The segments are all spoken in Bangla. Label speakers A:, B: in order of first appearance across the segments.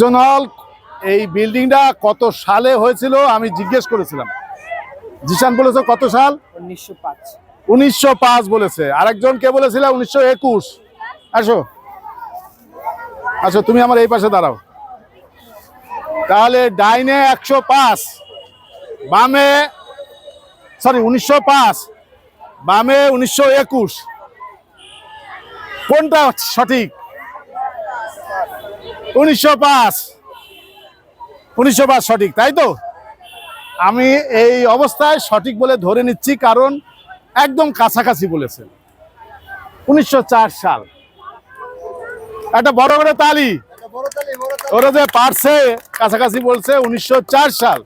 A: জনল এই বিল্ডিংটা কত সালে হয়েছিল আমি জিজ্ঞেস করেছিলাম। জিশান বলেছে কত সাল?
B: উনিশশো পাঁচ।
A: উনিশশো পাঁচ বলেছে। আরেকজন কে বলেছিল উনিশশো একুশ। আসো। আসো তুমি আমার এই পাশে দাঁড়াও। তাহলে ডাইনে একশো পাঁচ। বামে সরি উনিশশো পাঁচ। বামে উনিশশো একুশ। কোনটা সঠিক? উনিশশো পাঁচ। উনিশশো পাঁচ সঠিক, তাই তো? আমি এই অবস্থায় সঠিক বলে ধরে নিচ্ছি, কারণ একদম কাছাকাছি বলেছেন। উনিশশো চার সাল। একটা বড় বড় তালি। ওরা যে পারছে, কাছাকাছি বলছে উনিশশো চার সাল।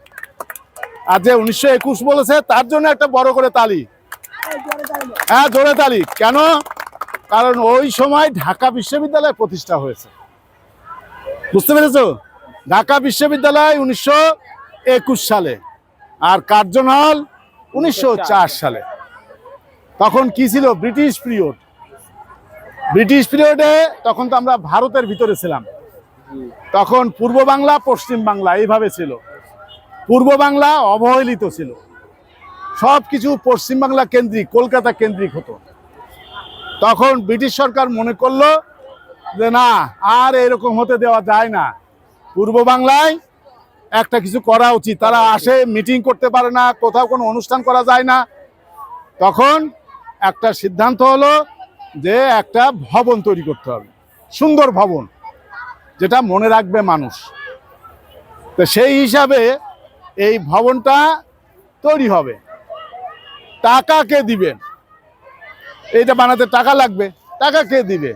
A: আর যে উনিশশো একুশ বলেছে, তার জন্য একটা বড় করে তালি। হ্যাঁ জোরে তালি। কেন? কারণ ওই সময় ঢাকা বিশ্ববিদ্যালয় প্রতিষ্ঠা হয়েছে। বুঝতে পেরেছ? ঢাকা বিশ্ববিদ্যালয় উনিশশো একুশ সালে আর কার্জন হল উনিশশো চার সালে। তখন কি ছিল? British period. ব্রিটিশ পিরিয়ডে তখন তো আমরা ভারতের ভিতরে ছিলাম। তখন পূর্ব বাংলা পশ্চিম বাংলা এইভাবে ছিল। পূর্ব বাংলা অবহেলিত ছিল। সব কিছু পশ্চিম বাংলা কেন্দ্রিক কলকাতা কেন্দ্রিক হতো। তখন ব্রিটিশ সরকার মনে করল যে না, আর এরকম হতে দেওয়া যায় না। পূর্ব বাংলায় একটা কিছু করা উচিত। তারা আসে মিটিং করতে পারে না, কোথাও কোনো অনুষ্ঠান করা যায় না। তখন একটা সিদ্ধান্ত হলো যে একটা ভবন তৈরি করতে হবে। সুন্দর ভবন, যেটা মনে রাখবে মানুষ। তো সেই হিসাবে এই ভবনটা তৈরি হবে। টাকা কে দিবেন এইটা বানাতে টাকা লাগবে। টাকা কে দিবে?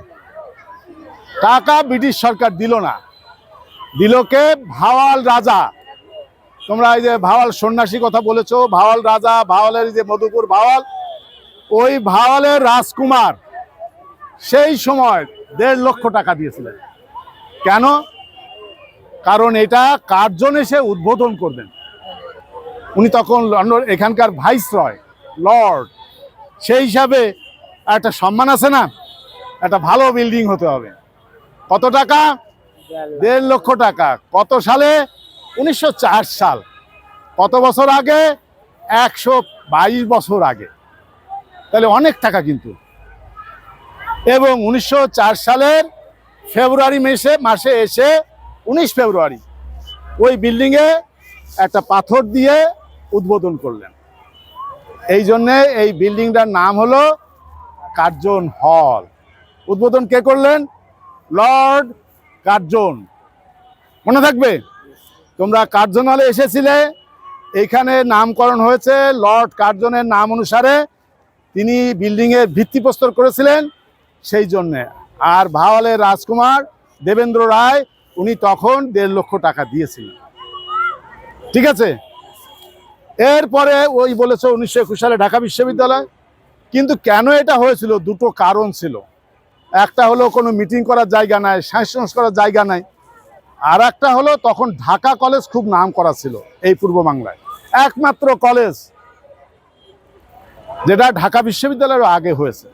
A: টাকা ব্রিটিশ সরকার দিল না। দিল কে? ভাওয়াল রাজা। তোমরা এই যে ভাওয়াল সন্ন্যাসী কথা বলেছ, ভাওয়াল রাজা, ভাওয়ালের যে মধুপুর ভাওয়াল, ওই ভাওয়ালের রাজকুমার সেই সময় দেড় লক্ষ টাকা দিয়েছিলেন। কেন? কারণ এটা কার্জন এসে উদ্বোধন করবেন? উনি তখন লন্ডন, এখানকার ভাইস রয় লর্ড, সেই হিসাবে একটা সম্মান আছে না? একটা ভালো বিল্ডিং হতে হবে। কত টাকা? দেড় লক্ষ টাকা। কত সালে? উনিশশো চার সাল। কত বছর আগে? একশো বাইশ বছর আগে। তাহলে অনেক টাকা কিন্তু। এবং উনিশশো চার সালের ফেব্রুয়ারি মাসে মাসে এসে উনিশ ফেব্রুয়ারি ওই বিল্ডিংয়ে একটা পাথর দিয়ে উদ্বোধন করলেন। এই জন্যে এই বিল্ডিংটার নাম হলো কার্জন হল। উদ্বোধন কে করলেন? Lord Curzon. মনে থাকবে? তোমরা কার্জন হলে এসেছিলে, এইখানে নামকরণ হয়েছে লর্ড কার্জনের নাম অনুসারে। তিনি বিল্ডিংয়ের ভিত্তিপ্রস্তর করেছিলেন সেই জন্যে। আর ভাওয়ালের রাজকুমার দেবেন্দ্র রায়, উনি তখন দেড় লক্ষ টাকা দিয়েছিলেন। ঠিক আছে? এরপরে ওই বলেছে উনিশশো একুশ সালে ঢাকা বিশ্ববিদ্যালয়। কিন্তু কেন এটা হয়েছিল? দুটো কারণ ছিল। একটা হলো কোনো মিটিং করার জায়গা নাই সাংস্কৃতিক করার জায়গা নাই। আর একটা হলো তখন ঢাকা কলেজ খুব নাম করা ছিল এই পূর্ব বাংলায়। একমাত্র কলেজ যেটা ঢাকা বিশ্ববিদ্যালয়ের আগে হয়েছে।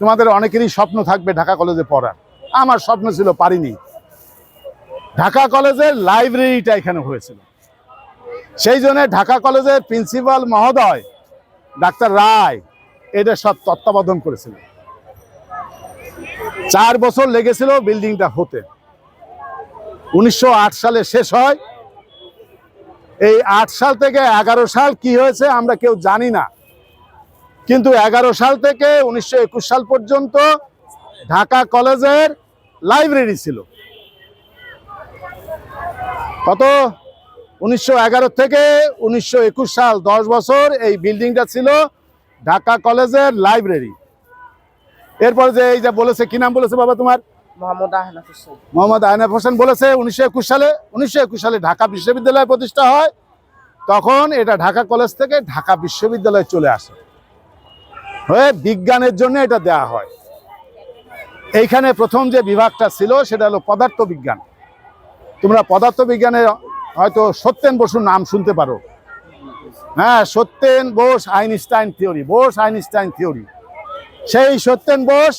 A: তোমাদের অনেকেরই স্বপ্ন থাকবে ঢাকা কলেজে পড়ার। আমার স্বপ্ন ছিল পারিনি। ঢাকা কলেজের লাইব্রেরিটা এখানে হয়েছিল। সেই জন্য ঢাকা কলেজের প্রিন্সিপাল মহোদয়, ডাক্তার রায়, এদের সব তত্ত্বাবধান করেছিলেন। চার বছর লেগেছিল বিল্ডিংটা হতে। উনিশশো আট সালে শেষ হয়। এই আট সাল থেকে এগারো সাল কি হয়েছে আমরা কেউ জানি না। কিন্তু এগারো সাল থেকে উনিশশো একুশ সাল পর্যন্ত ঢাকা কলেজের লাইব্রেরি ছিল। কত? উনিশশো এগারো থেকে উনিশশো একুশ সাল দশ বছর এই বিল্ডিংটা ছিল ঢাকা কলেজের লাইব্রেরি। এরপরে যে এই যে বলেছে কি নাম বলেছে বাবা তোমার?
B: মোহাম্মদ আহনাফ হোসেন।
A: বলেছে উনিশশো একুশ সালে উনিশশো একুশ সালে ঢাকা বিশ্ববিদ্যালয় প্রতিষ্ঠা হয়। তখন এটা ঢাকা কলেজ থেকে ঢাকা বিশ্ববিদ্যালয়ে চলে আসে। হয়ে বিজ্ঞানের জন্য এটা দেয়া হয়। এইখানে প্রথম যে বিভাগটা ছিল সেটা হলো পদার্থ বিজ্ঞান তোমরা পদার্থ বিজ্ঞানে হয়তো সত্যেন বসুর নাম শুনতে পারো। হ্যাঁ Satyen Bose Einstein theory Bose Einstein theory. সেই সত্যেন বোস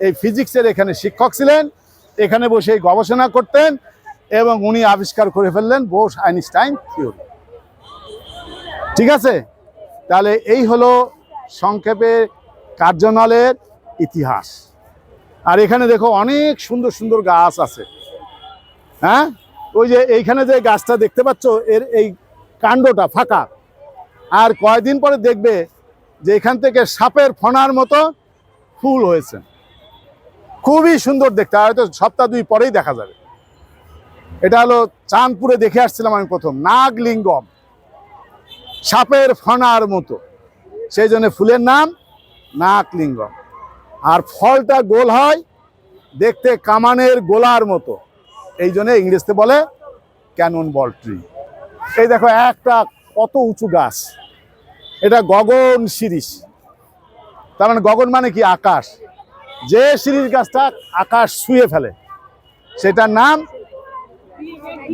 A: এই ফিজিক্সের এখানে শিক্ষক ছিলেন, এখানে বসে গবেষণা করতেন এবং উনি আবিষ্কার করে ফেললেন বোস আইনস্টাইন থিওরি। ঠিক আছে? তাহলে এই হলো সংক্ষেপে কার্যনলের ইতিহাস। আর এখানে দেখো অনেক সুন্দর সুন্দর গাছ আছে। হ্যাঁ? ওই যে এইখানে যে গাছটা দেখতে পাচ্ছ, এর এই কাণ্ডটা ফাঁকা। আর কয়দিন পরে দেখবে যে এখান থেকে সাপের ফনার মতো ফুল হয়েছে। খুবই সুন্দর দেখতে হয়তো সপ্তাহ দুই পরেই দেখা যাবে। এটা হলো চাঁদপুরে দেখে আসছিলাম আমি প্রথম, নাগলিঙ্গম। সাপের ফনার মতো। সেই জন্য ফুলের নাম নাগলিঙ্গম। আর ফলটা গোল হয় দেখতে কামানের গোলার মতো। এই জন্য ইংরেজিতে বলে ক্যানন বল ট্রি। এই দেখো, একটা কত উঁচু গাছ। এটা গগন শিরিষ। তার মানে গগন মানে কি? আকাশ। যে শিরিষ গাছটা আকাশ শুয়ে ফেলে, সেটার নাম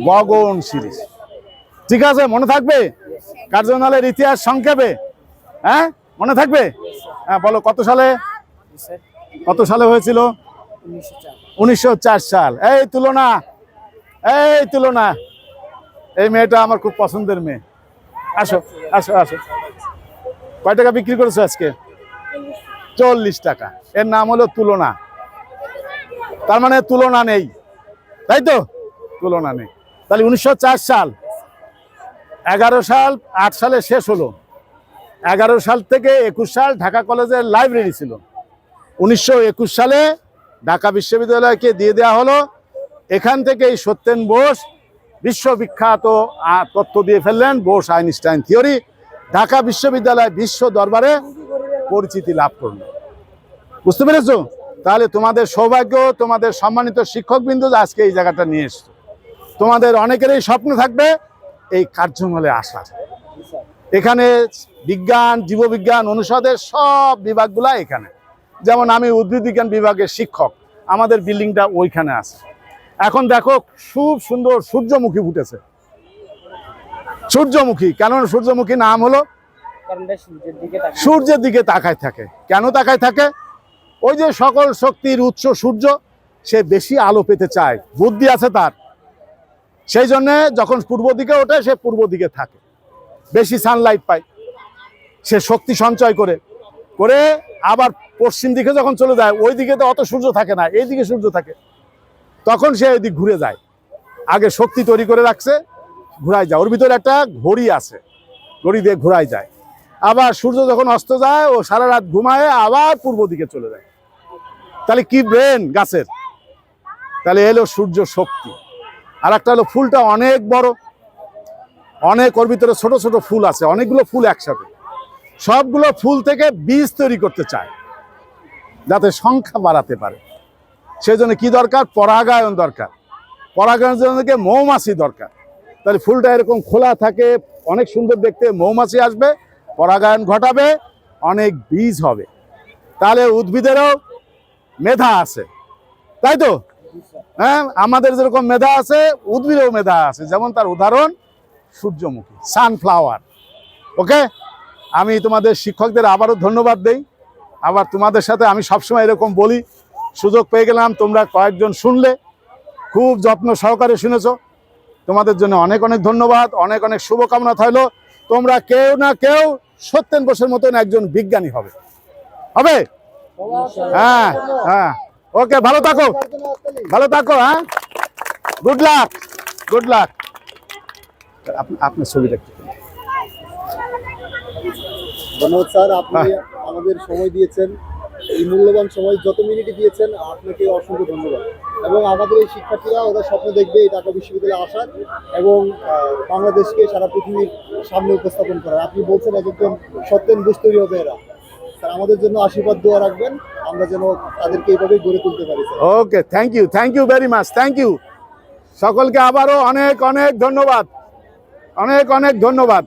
A: গগন শিরিষ ঠিক আছে, মনে থাকবে? কার্যনালের ইতিহাস সংক্ষেপে হ্যাঁ? মনে থাকবে? হ্যাঁ বলো, কত সালে? কত সালে হয়েছিল?
B: উনিশশো
A: সাল। এই তুলনা এই তুলনা। এই মেয়েটা আমার খুব পছন্দের মেয়ে। আসো আসো আসো। কয় টাকা বিক্রি করেছ আজকে? চল্লিশ টাকা। এর নাম হলো তুলনা। তার মানে তুলনা নেই। তাই তো? তুলনা নেই। তাহলে উনিশশো চার সাল, এগারো সাল, আট সালে শেষ হলো। এগারো সাল থেকে একুশ সাল ঢাকা কলেজের লাইব্রেরি ছিল। উনিশশো একুশ সালে ঢাকা বিশ্ববিদ্যালয়কে দিয়ে দেওয়া হলো। এখান থেকেই সত্যেন বোস বিশ্ববিখ্যাত তথ্য দিয়ে ফেললেন। Bose Einstein theory. ঢাকা বিশ্ববিদ্যালয় বিশ্ব দরবারে পরিচিতি লাভ করল। বুঝতে পেরেছ? তাহলে তোমাদের সৌভাগ্য, তোমাদের সম্মানিত শিক্ষকবৃন্দ আজকে এই জায়গাটা নিয়ে এসছো। তোমাদের অনেকেরই স্বপ্ন থাকবে এই কার্যমলে আসার। এখানে বিজ্ঞান, জীববিজ্ঞান অনুষদের সব বিভাগগুলা এখানে। যেমন আমি উদ্ভিদ বিজ্ঞান বিভাগের শিক্ষক, আমাদের বিল্ডিংটা ওইখানে আছে। এখন দেখো, খুব সুন্দর সূর্যমুখী ফুটেছে। সূর্যমুখী কেন সূর্যমুখী নাম হলো
B: সূর্যের দিকে তাকিয়ে।
A: থাকে। কেন তাকায় থাকে? ওই যে সকল শক্তির উৎস সূর্য, সে বেশি আলো পেতে চায়। বুদ্ধি আছে তার। সেই জন্যে যখন পূর্ব দিকে ওঠে, সে পূর্ব দিকে থাকে। বেশি সানলাইট পায়। সে শক্তি সঞ্চয় করে। করে আবার পশ্চিম দিকে যখন চলে যায়, ওই দিকে তো অত সূর্য থাকে না, এই দিকে সূর্য থাকে। তখন সে ওই দিক ঘুরে যায়। আগে শক্তি তৈরি করে রাখছে ঘুরাই যায়। ওর ভিতরে একটা ঘড়ি আছে। ঘড়ি দিয়ে ঘুরাই যায়। আবার সূর্য যখন অস্ত যায়, ও সারা রাত ঘুমায়, আবার পূর্ব দিকে চলে যায়। তাহলে কি ব্রেন গাছের? তাহলে এলো সূর্য শক্তি। আর একটা হলো ফুলটা অনেক বড়। অনেক ওর ভিতরে ছোট ছোট ফুল আছে, অনেকগুলো ফুল একসাথে। সবগুলো ফুল থেকে বীজ তৈরি করতে চায়, যাতে সংখ্যা বাড়াতে পারে। সেই জন্য কি দরকার? পরাগায়ন দরকার। পরাগায়নের জন্য মৌমাছি দরকার। তাহলে ফুলটা এরকম খোলা থাকে, অনেক সুন্দর দেখতে মৌমাছি আসবে পরাগায়ন ঘটাবে, অনেক বীজ হবে। তাহলে উদ্ভিদেরও মেধা আছে। তাই তো? হ্যাঁ আমাদের যেরকম মেধা আছে উদ্ভিদেও মেধা আছে। যেমন তার উদাহরণ, সূর্যমুখী সানফ্লাওয়ার ওকে আমি তোমাদের শিক্ষকদের আবারও ধন্যবাদ দেই। আবার তোমাদের সাথে আমি সবসময় এরকম বলি, সুযোগ পেয়ে গেলাম, তোমরা কয়েকজন শুনলে। খুব যত্ন সহকারে শুনেছ। তোমাদের জন্য অনেক অনেক ধন্যবাদ, অনেক অনেক শুভকামনা থাকল তোমরা কেউ না কেউ সত্যেন বোসের মতন একজন বিজ্ঞানী হবে। হবে? হ্যাঁ হ্যাঁ। ওকে ভালো থাকো। ভালো থাকো হ্যাঁ। গুড লাক গুড লাক আপনার ছবি দেখতে
C: ধন্যবাদ স্যার আপনি আমাদের সময় দিয়েছেন। এই মূল্যবান সময় যত মিনিটই দিয়েছেন, আপনাকে অসংখ্য ধন্যবাদ। এবং আমাদের এই শিক্ষার্থীরা, ওরা স্বপ্ন দেখবে এই ঢাকা বিশ্ববিদ্যালয়ে আসার এবং বাংলাদেশকে সারা পৃথিবীর সামনে উপস্থাপন করার। আপনি বলছেন এক একজন সত্যেন বুঝ তৈরি হবে এরা। স্যার, আমাদের জন্য আশীর্বাদ, দোয়া রাখবেন। আমরা যেন তাদেরকে এইভাবেই গড়ে তুলতে পারি
A: okay thank you thank you very much thank you সকলকে আবারও অনেক অনেক ধন্যবাদ। অনেক অনেক ধন্যবাদ।